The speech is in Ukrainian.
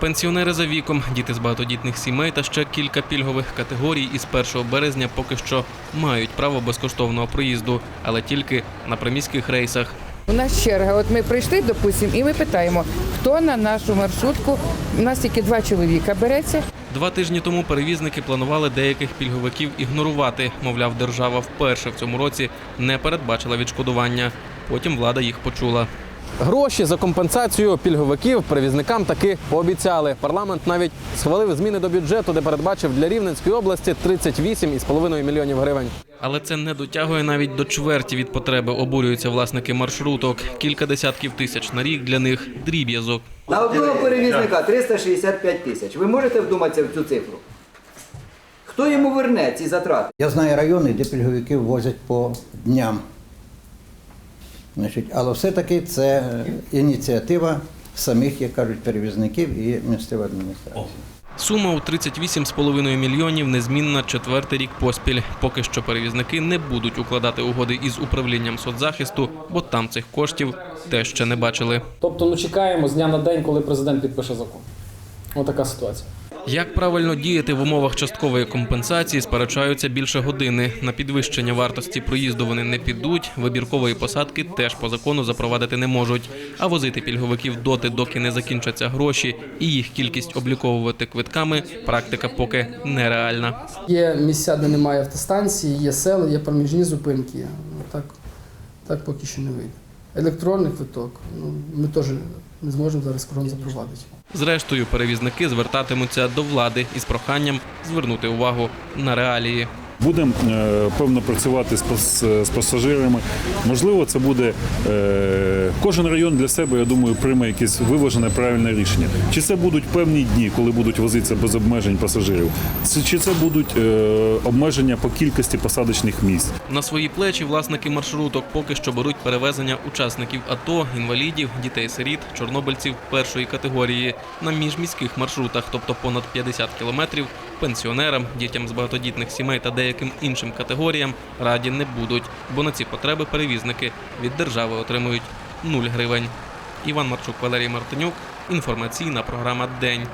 Пенсіонери за віком, діти з багатодітних сімей та ще кілька пільгових категорій із 1 березня поки що мають право безкоштовного проїзду, але тільки на приміських рейсах. У нас черга. От ми прийшли, допустимо, і ми питаємо, хто на нашу маршрутку. У нас тільки два чоловіка береться. Два тижні тому перевізники планували деяких пільговиків ігнорувати. Мовляв, держава вперше в цьому році не передбачила відшкодування. Потім влада їх почула. Гроші за компенсацію пільговиків перевізникам таки пообіцяли. Парламент навіть схвалив зміни до бюджету, де передбачив для Рівненської області 38,5 мільйонів гривень. Але це не дотягує навіть до чверті від потреби. Обурюються власники маршруток. Кілька десятків тисяч на рік для них дріб'язок. На одного перевізника 365 тисяч. Ви можете вдуматися в цю цифру? Хто йому верне ці затрати? Я знаю райони, де пільговиків возять по дням. Значить, але все-таки це ініціатива самих, як кажуть, перевізників і місцевої адміністрації. Сума у 38,5 мільйонів незмінна четвертий рік поспіль. Поки що перевізники не будуть укладати угоди із управлінням соцзахисту, бо там цих коштів теж ще не бачили. Тобто ну чекаємо з дня на день, коли президент підпише закон. Отака ситуація. Як правильно діяти в умовах часткової компенсації, сперечаються більше години. На підвищення вартості проїзду вони не підуть. Вибіркової посадки теж по закону запровадити не можуть. А возити пільговиків доти, доки не закінчаться гроші, і їх кількість обліковувати квитками практика поки нереальна. Є місця, де немає автостанції, є села, є проміжні зупинки. Так, так поки що не вийде. Електронний квиток. Ну, ми теж не зможемо зараз кругом запровадити. Зрештою, перевізники звертатимуться до влади із проханням звернути увагу на реалії. Будемо е, певно працювати з, пасажирами. Можливо, це буде е, кожен район для себе, я думаю, прийме якесь виважене правильне рішення. Чи це будуть певні дні, коли будуть возитися без обмежень пасажирів, чи це будуть е, обмеження по кількості посадочних місць. На свої плечі власники маршруток поки що беруть перевезення учасників АТО, інвалідів, дітей-сиріт, чорнобильців першої категорії на міжміських маршрутах, тобто понад 50 кілометрів, пенсіонерам, дітям з багатодітних сімей та деяким іншим категоріям раді не будуть, бо на ці потреби перевізники від держави отримують 0 гривень. Іван Марчук, Валерій Мартинюк. Інформаційна програма День.